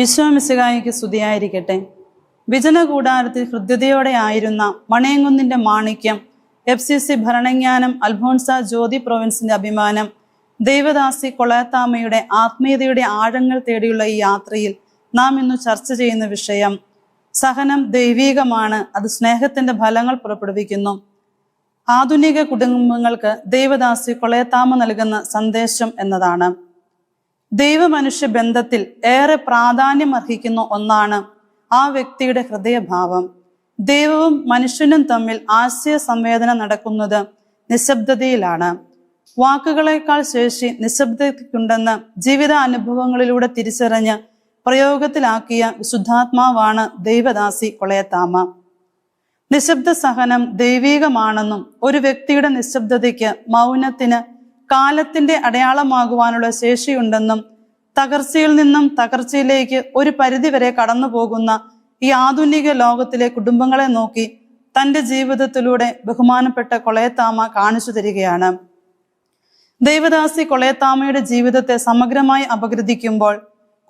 ഈശോ മിശിഹായിക്ക് സ്തുതിയായിരിക്കട്ടെ. വിജന കൂടാരത്തിൽ ഹൃദ്യതയോടെ ആയിരുന്ന മണയങ്കുന്നിന്റെ മാണിക്യം എഫ് സി സി ഭരണജ്ഞാനം അൽഫോൺസ ജ്യോതി പ്രൊവിൻസിന്റെ അഭിമാനം ദൈവദാസി കൊളയത്താമയുടെ ആത്മീയതയുടെ ആഴങ്ങൾ തേടിയുള്ള ഈ യാത്രയിൽ നാം ഇന്ന് ചർച്ച ചെയ്യുന്ന വിഷയം സഹനം ദൈവീകമാണ് അത് സ്നേഹത്തിന്റെ ഫലങ്ങൾ പുറപ്പെടുവിക്കുന്നു. ആധുനിക കുടുംബങ്ങൾക്ക് ദൈവദാസി കൊളയത്താമ നൽകുന്ന സന്ദേശം എന്നതാണ്. ദൈവമനുഷ്യ ബന്ധത്തിൽ ഏറെ പ്രാധാന്യം അർഹിക്കുന്ന ഒന്നാണ് ആ വ്യക്തിയുടെ ഹൃദയഭാവം. ദൈവവും മനുഷ്യനും തമ്മിൽ ആശയ സംവേദന നടക്കുന്നത് നിശബ്ദതയിലാണ്. വാക്കുകളേക്കാൾ ശേഷി നിശബ്ദതയ്ക്കുണ്ടെന്ന് ജീവിത അനുഭവങ്ങളിലൂടെ തിരിച്ചറിഞ്ഞ് പ്രയോഗത്തിലാക്കിയ വിശുദ്ധാത്മാവാണ് ദൈവദാസി കൊളയത്താമ. നിശബ്ദ സഹനം ദൈവീകമാണെന്നും ഒരു വ്യക്തിയുടെ നിശബ്ദതയ്ക്ക് മൗനത്തിന് കാലത്തിന്റെ അടയാളമാകുവാനുള്ള ശേഷിയുണ്ടെന്നും തകർച്ചയിൽ നിന്നും തകർച്ചയിലേക്ക് ഒരു പരിധിവരെ കടന്നു പോകുന്ന ഈ ആധുനിക ലോകത്തിലെ കുടുംബങ്ങളെ നോക്കി തന്റെ ജീവിതത്തിലൂടെ ബഹുമാനപ്പെട്ട കൊളയത്താമ കാണിച്ചു തരികയാണ്. ദൈവദാസി കൊളയത്താമയുടെ ജീവിതത്തെ സമഗ്രമായി അപഗ്രഥിക്കുമ്പോൾ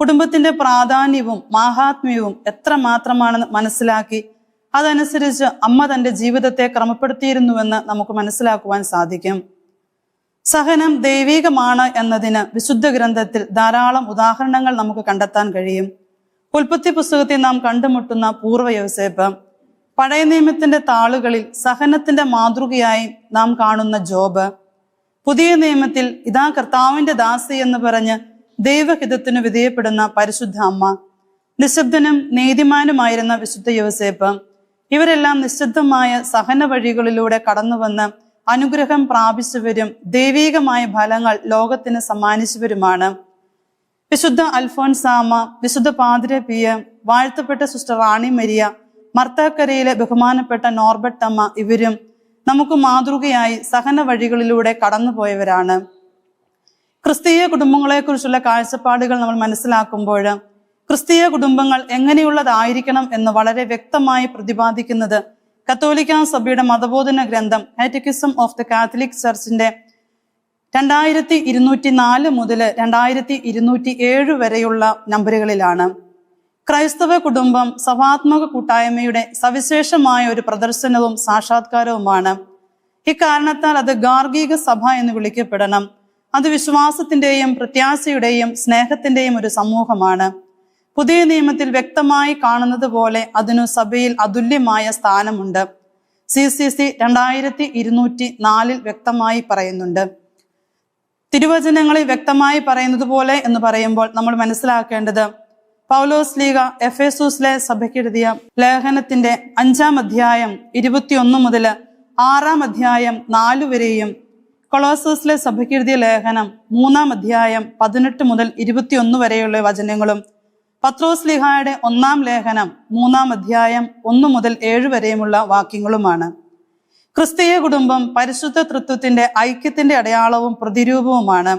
കുടുംബത്തിന്റെ പ്രാധാന്യവും മാഹാത്മ്യവും എത്ര മാത്രമാണെന്ന് മനസ്സിലാക്കി അതനുസരിച്ച് അമ്മ തന്റെ ജീവിതത്തെ ക്രമപ്പെടുത്തിയിരുന്നുവെന്ന് നമുക്ക് മനസ്സിലാക്കുവാൻ സാധിക്കും. സഹനം ദൈവികമാണ് എന്നതിന് വിശുദ്ധ ഗ്രന്ഥത്തിൽ ധാരാളം ഉദാഹരണങ്ങൾ നമുക്ക് കണ്ടെത്താൻ കഴിയും. ഉൽപ്പത്തി പുസ്തകത്തിൽ നാം കണ്ടുമുട്ടുന്ന പൂർവ യോസേപ്പ് പഴയ നിയമത്തിന്റെ താളുകളിൽ സഹനത്തിന്റെ മാതൃകയായി നാം കാണുന്ന ജോബ് പുതിയ നിയമത്തിൽ ഇതാ കർത്താവിന്റെ ദാസി എന്ന് പറഞ്ഞ് ദൈവഹിതത്തിനു വിധേയപ്പെടുന്ന പരിശുദ്ധ അമ്മ നിശബ്ദനും നീതിമാനുമായിരുന്ന വിശുദ്ധ യോസേപ്പ് ഇവരെല്ലാം നിശബ്ദമായ സഹന വഴികളിലൂടെ കടന്നുവന്ന് അനുഗ്രഹം പ്രാപിച്ചവരും ദൈവീകമായ ഫലങ്ങൾ ലോകത്തിന് സമ്മാനിച്ചവരുമാണ്. വിശുദ്ധ അൽഫോൻസാമ വിശുദ്ധ പാതിര പിയ വാഴ്ത്തപ്പെട്ട സിസ്റ്റർ റാണി മരിയ മർത്താക്കരയിലെ ബഹുമാനപ്പെട്ട നോർബർട്ട് അമ്മ ഇവരും നമുക്ക് മാതൃകയായി സഹന വഴികളിലൂടെ കടന്നുപോയവരാണ്. ക്രിസ്തീയ കുടുംബങ്ങളെക്കുറിച്ചുള്ള കാഴ്ചപ്പാടുകൾ നമ്മൾ മനസ്സിലാക്കുമ്പോൾ ക്രിസ്തീയ കുടുംബങ്ങൾ എങ്ങനെയുള്ളതായിരിക്കണം എന്ന് വളരെ വ്യക്തമായി പ്രതിപാദിക്കുന്നത് കത്തോലിക്ക സഭയുടെ മതബോധന ഗ്രന്ഥം കാറ്റക്കിസം ഓഫ് ദ കാത്തലിക് ചർച്ചിന്റെ രണ്ടായിരത്തി ഇരുന്നൂറ്റി നാല് മുതൽ രണ്ടായിരത്തി ഇരുന്നൂറ്റി ഏഴ് വരെയുള്ള നമ്പറുകളിലാണ്. ക്രൈസ്തവ കുടുംബം സഭാത്മക കൂട്ടായ്മയുടെ സവിശേഷമായ ഒരു പ്രദർശനവും സാക്ഷാത്കാരവുമാണ്. ഇക്കാരണത്താൽ അത് ഗാർഗിക സഭ എന്ന് വിളിക്കപ്പെടണം. അത് വിശ്വാസത്തിന്റെയും പ്രത്യാശയുടെയും സ്നേഹത്തിന്റെയും ഒരു സമൂഹമാണ്. പുതിയ നിയമത്തിൽ വ്യക്തമായി കാണുന്നത് പോലെ അതിനു സഭയിൽ അതുല്യമായ സ്ഥാനമുണ്ട്. സി സി സി രണ്ടായിരത്തി ഇരുന്നൂറ്റി നാലിൽ വ്യക്തമായി പറയുന്നുണ്ട്. തിരുവചനങ്ങളിൽ വ്യക്തമായി പറയുന്നത് പോലെ എന്ന് പറയുമ്പോൾ നമ്മൾ മനസ്സിലാക്കേണ്ടത് പൗലോസ് ലീഗ എഫ് എഫേസൂസിലെ സഭയ്ക്കെഴുതിയ ലേഖനത്തിന്റെ അഞ്ചാം അധ്യായം ഇരുപത്തിയൊന്ന് മുതൽ ആറാം അധ്യായം നാലു വരെയും കൊളോസസിലെ സഭയ്ക്കെഴുതിയ ലേഖനം മൂന്നാം അധ്യായം പതിനെട്ട് മുതൽ ഇരുപത്തിയൊന്ന് വരെയുള്ള വചനങ്ങളും പത്രോസ് ലിഹായുടെ ഒന്നാം ലേഖനം മൂന്നാം അധ്യായം ഒന്നു മുതൽ ഏഴ് വരെയുമുള്ള വാക്യങ്ങളുമാണ്. ക്രിസ്തീയ കുടുംബം പരിശുദ്ധ തൃത്വത്തിന്റെ ഐക്യത്തിന്റെ അടയാളവും പ്രതിരൂപവുമാണ്.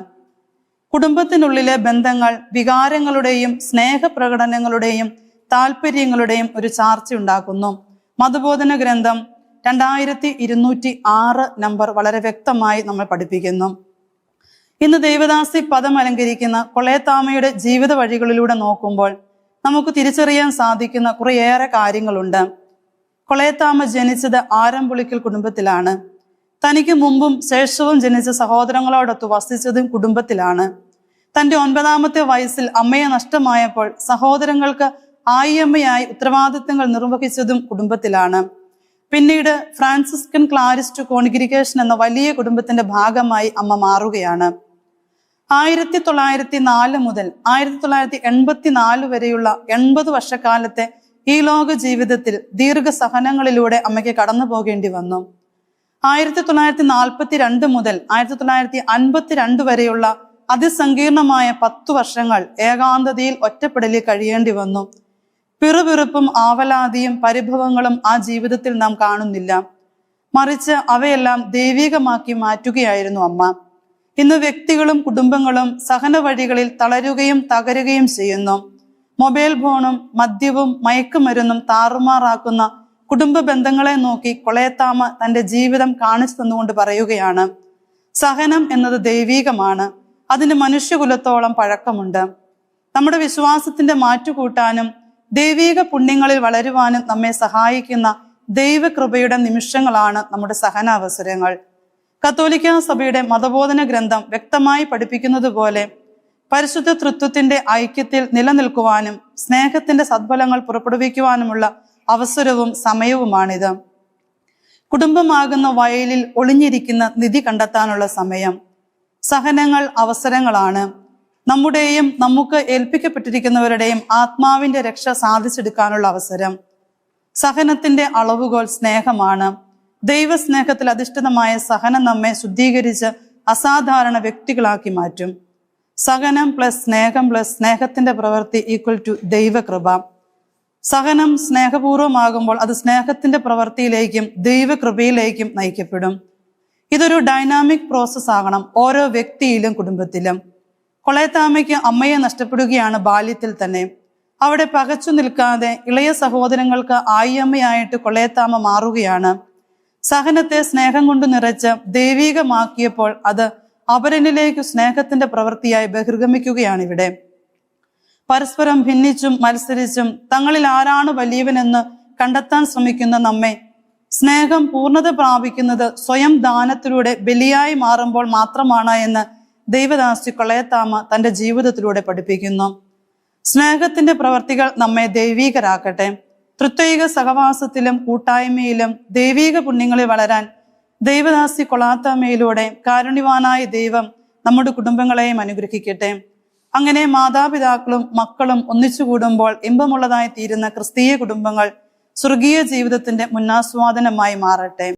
കുടുംബത്തിനുള്ളിലെ ബന്ധങ്ങൾ വികാരങ്ങളുടെയും സ്നേഹപ്രകടനങ്ങളുടെയും താല്പര്യങ്ങളുടെയും ഒരു ചാർച്ച ഉണ്ടാക്കുന്നു. മതബോധന ഗ്രന്ഥം രണ്ടായിരത്തി ഇരുന്നൂറ്റി ആറ് നമ്പർ വളരെ വ്യക്തമായി നമ്മൾ പഠിപ്പിക്കുന്നു. ഇന്ന് ദൈവദാസി പദം അലങ്കരിക്കുന്ന കൊളയത്താമയുടെ ജീവിത വഴികളിലൂടെ നോക്കുമ്പോൾ നമുക്ക് തിരിച്ചറിയാൻ സാധിക്കുന്ന കുറേയേറെ കാര്യങ്ങളുണ്ട്. കൊളയത്താമ ജനിച്ചത് ആരംപുളിക്കൽ കുടുംബത്തിലാണ്. തനിക്ക് മുമ്പും ശേഷവും ജനിച്ച സഹോദരങ്ങളോടൊത്ത് വസിച്ചതും കുടുംബത്തിലാണ്. തന്റെ ഒൻപതാമത്തെ വയസ്സിൽ അമ്മയെ നഷ്ടമായപ്പോൾ സഹോദരങ്ങൾക്ക് ആയിയമ്മയായി ഉത്തരവാദിത്തങ്ങൾ നിർവഹിച്ചതും കുടുംബത്തിലാണ്. പിന്നീട് ഫ്രാൻസിസ്കൻ ക്ലാരിസ്റ്റ് കോൺഗ്രിഗേഷൻ എന്ന വലിയ കുടുംബത്തിന്റെ ഭാഗമായി അമ്മ മാറുകയാണ്. ആയിരത്തി തൊള്ളായിരത്തി നാല് മുതൽ ആയിരത്തി തൊള്ളായിരത്തി എൺപത്തി നാല് വരെയുള്ള എൺപത് വർഷക്കാലത്തെ ഈ ലോക ജീവിതത്തിൽ ദീർഘ സഹനങ്ങളിലൂടെ അമ്മയ്ക്ക് കടന്നു പോകേണ്ടി വന്നു. ആയിരത്തി തൊള്ളായിരത്തി നാൽപ്പത്തി രണ്ട് മുതൽ ആയിരത്തി തൊള്ളായിരത്തി അൻപത്തി രണ്ട് വരെയുള്ള അതിസങ്കീർണമായ പത്തു വർഷങ്ങൾ ഏകാന്തതയിൽ ഒറ്റപ്പെടലിൽ കഴിയേണ്ടി വന്നു. പിറുപിറുപ്പും ആവലാതിയും പരിഭവങ്ങളും ആ ജീവിതത്തിൽ നാം കാണുന്നില്ല. മറിച്ച് അവയെല്ലാം ദൈവികമാക്കി മാറ്റുകയായിരുന്നു അമ്മ. ഇന്ന് വ്യക്തികളും കുടുംബങ്ങളും സഹന വഴികളിൽ തളരുകയും തകരുകയും ചെയ്യുന്നു. മൊബൈൽ ഫോണും മദ്യവും മയക്കുമരുന്നും താറുമാറാക്കുന്ന കുടുംബ ബന്ധങ്ങളെ നോക്കി കൊളയത്താമ തന്റെ ജീവിതം കാണിച്ചു തന്നുകൊണ്ട് പറയുകയാണ്. സഹനം എന്നത് ദൈവീകമാണ്. അതിന് മനുഷ്യകുലത്തോളം പഴക്കമുണ്ട്. നമ്മുടെ വിശ്വാസത്തിന്റെ മാറ്റുകൂട്ടാനും ദൈവീക പുണ്യങ്ങളിൽ വളരുവാനും നമ്മെ സഹായിക്കുന്ന ദൈവകൃപയുടെ നിമിഷങ്ങളാണ് നമ്മുടെ സഹനാവസരങ്ങൾ. കത്തോലിക്ക സഭയുടെ മതബോധന ഗ്രന്ഥം വ്യക്തമായി പഠിപ്പിക്കുന്നത് പോലെ പരിശുദ്ധ തൃത്വത്തിന്റെ ഐക്യത്തിൽ നിലനിൽക്കുവാനും സ്നേഹത്തിന്റെ സദ്ഫലങ്ങൾ പുറപ്പെടുവിക്കുവാനുമുള്ള അവസരവും സമയവുമാണിത്. കുടുംബമാകുന്ന വയലിൽ ഒളിഞ്ഞിരിക്കുന്ന നിധി കണ്ടെത്താനുള്ള സമയം. സഹനങ്ങൾ അവസരങ്ങളാണ്. നമ്മുടെയും നമുക്ക് ഏൽപ്പിക്കപ്പെട്ടിരിക്കുന്നവരുടെയും ആത്മാവിന്റെ രക്ഷ സാധിച്ചെടുക്കാനുള്ള അവസരം. സഹനത്തിന്റെ അളവുകോൽ സ്നേഹമാണ്. ദൈവസ്നേഹത്തിൽ അധിഷ്ഠിതമായ സഹനം നമ്മെ ശുദ്ധീകരിച്ച് അസാധാരണ വ്യക്തികളാക്കി മാറ്റും. സഹനം പ്ലസ് സ്നേഹം പ്ലസ് സ്നേഹത്തിന്റെ പ്രവൃത്തി ഈക്വൽ ടു ദൈവകൃപ. സഹനം സ്നേഹപൂർവമാകുമ്പോൾ അത് സ്നേഹത്തിന്റെ പ്രവൃത്തിയിലേക്കും ദൈവകൃപയിലേക്കും നയിക്കപ്പെടും. ഇതൊരു ഡൈനാമിക് പ്രോസസ് ആകണം ഓരോ വ്യക്തിയിലും കുടുംബത്തിലും. കൊളയത്താമയ്ക്ക് അമ്മയെ നഷ്ടപ്പെടുകയാണ് ബാല്യത്തിൽ തന്നെ. അവിടെ പകച്ചു നിൽക്കാതെ ഇളയ സഹോദരങ്ങൾക്ക് ആയി അമ്മയായിട്ട് കൊളയത്താമ മാറുകയാണ്. സഹനത്തെ സ്നേഹം കൊണ്ട് നിറച്ച് ദൈവീകമാക്കിയപ്പോൾ അത് അപരനിലേക്ക് സ്നേഹത്തിന്റെ പ്രവൃത്തിയായി ബഹിർഗമിക്കുകയാണ് ഇവിടെ പരസ്പരം ഭിന്നിച്ചും മത്സരിച്ചും തങ്ങളിൽ ആരാണ് വലിയവനെന്ന് കണ്ടെത്താൻ ശ്രമിക്കുന്ന നമ്മെ സ്നേഹം പൂർണത പ്രാപിക്കുന്നത് സ്വയം ദാനത്തിലൂടെ ബലിയായി മാറുമ്പോൾ മാത്രമാണ് എന്ന് ദൈവദാസി കൊളയത്താമ തന്റെ ജീവിതത്തിലൂടെ പഠിപ്പിക്കുന്നു. സ്നേഹത്തിന്റെ പ്രവർത്തികൾ നമ്മെ ദൈവീകരാക്കട്ടെ. തൃത്വൈക സഹവാസത്തിലും കൂട്ടായ്മയിലും ദൈവീക പുണ്യങ്ങളിൽ വളരാൻ ദൈവദാസി കൊളാത്താമയിലൂടെ കാരുണ്യവാനായ ദൈവം നമ്മുടെ കുടുംബങ്ങളെയും അനുഗ്രഹിക്കട്ടെ. അങ്ങനെ മാതാപിതാക്കളും മക്കളും ഒന്നിച്ചു കൂടുമ്പോൾ ഇമ്പമുള്ളതായി തീരുന്ന ക്രിസ്തീയ കുടുംബങ്ങൾ സ്വർഗീയ ജീവിതത്തിന്റെ മുന്നാസ്വാദനമായി മാറട്ടെ.